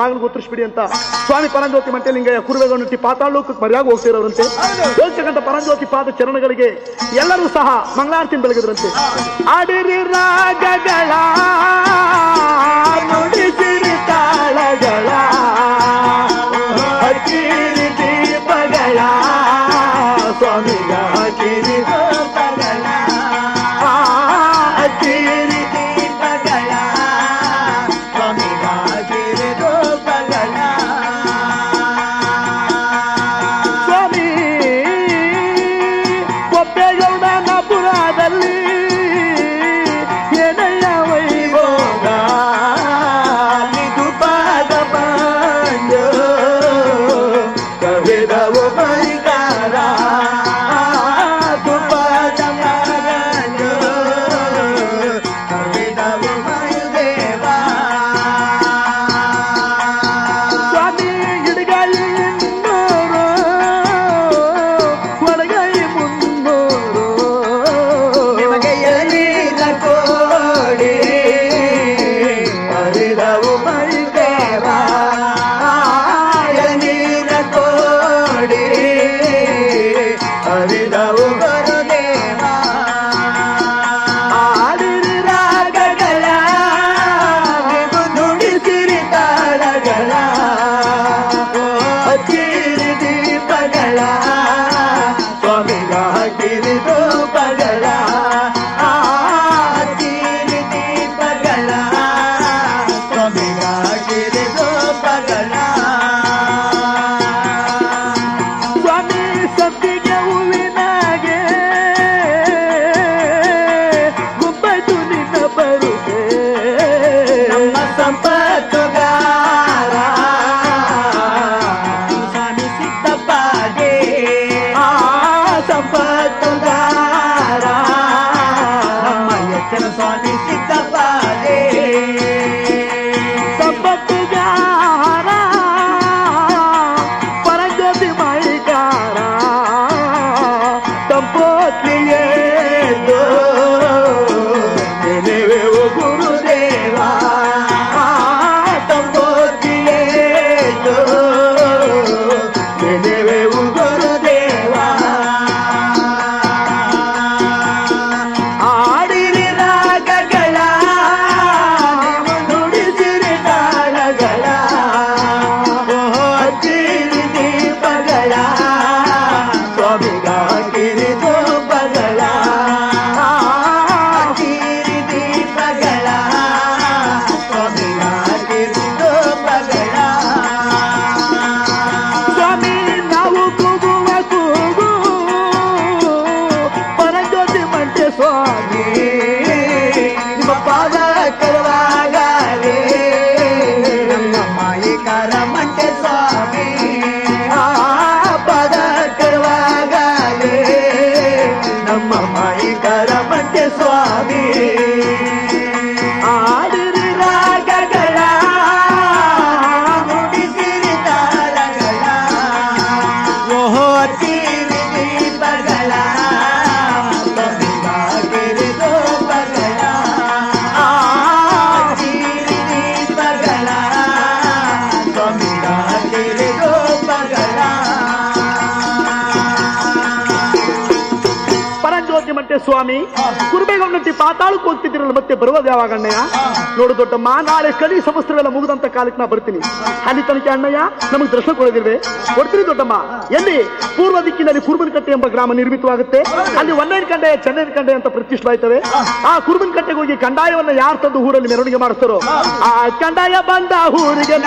ಬಾಗಿಲು ಗೊತ್ತಿಸ್ಬಿಡಿ ಅಂತ ಸ್ವಾಮಿ ಪರಂಜ್ಯೋತಿ ಮಂಟಲಿಂಗಯ್ಯ ಕುರುವೆಗಳನ್ನು ಪಾತಾಳೋಕಕ್ಕೆ ಮರ್ಯಾಗ ಹೋಗ್ತಿರೋರಂತೆ. ಹೋಗ್ತಕ್ಕಂಥ ಪರಂಜ್ಯೋತಿ ಪಾದ ಚರಣಗಳಿಗೆ ಎಲ್ಲರೂ ಸಹ ಮಂಗಳಾರತಿ ಬೆಳಗಿದ್ರಂತೆ. ಅಡಿರಿ ರಾಗಗಳ ಪುರದಲ್ಲಿ ಹಾಕಿರಿ ಧೂಪಗಳ ಹತ್ತಿರಿ ದೀಪಗಳ ಸ್ವಾಮಿಗ ಹಾಕಿರಿ ಧೂಪಗಳ ಸ್ವಾಮಿ ಸತ್ತಿಗೆ ಹೂವಿನಾಗೆ ಗುಬ್ಬೈತು ನಿನ್ನ ಬರುದೆ ನಮ್ಮ ಸಂಪತ್ತುಗಾರ ಸ್ವಾಮಿ ಸಿದ್ದಪ್ಪಾಗೆ ಆ ಸಂಪತ್ತುಗಾರ ಪರಂಜ್ಯೋತಿ ಮತ್ತೆ ಸ್ವಾಮಿ ಕುರುಬೇಗೌಡಂತಿ ಪಾತಾಳಕ್ಕೆ ಹೋಗ್ತಿದ್ದಿರಲ್ಲ ಮತ್ತೆ ಬರುವುದು ಯಾವಾಗ ಅಣ್ಣಯ್ಯ? ನೋಡು ದೊಡ್ಡಮ್ಮ, ನಾಳೆ ಕಲಿ ಸಮಸ್ತ್ರಗಳ ಮುಗಿದಂತ ಕಾಲಕ್ಕೆ ನಾ ಬರ್ತೀನಿ. ಅಲ್ಲಿ ತನಕ ಅಣ್ಣಯ್ಯ, ನಮಗೆ ದರ್ಶನ ಕೊಡೋದಿರ್ವೆ. ಕೊಡ್ತೀನಿ ದೊಡ್ಡಮ್ಮ. ಎಲ್ಲಿ? ಪೂರ್ವ ದಿಕ್ಕಿನಲ್ಲಿ ಕುರುಬನಕಟ್ಟೆ ಎಂಬ ಗ್ರಾಮ ನಿರ್ಮಿತವಾಗುತ್ತೆ. ಅಲ್ಲಿ ಒಂದೇನು ಕಂಡೆ ಚೆನ್ನೈನ ಕಂಡೆ ಅಂತ ಪ್ರತಿಷ್ಠಾಯ್ತವೆ ಆ ಕುರುಬನ ಕಟ್ಟೆಗೆ ಹೋಗಿ ಕಂದಾಯವನ್ನ ಯಾರು ತಂದು ಊರಲ್ಲಿ ಮೆರವಣಿಗೆ ಮಾಡಿಸ್ತಾರೋ? ಆ ಕಂದಾಯ ಬಂದ ಊರಿಗೆ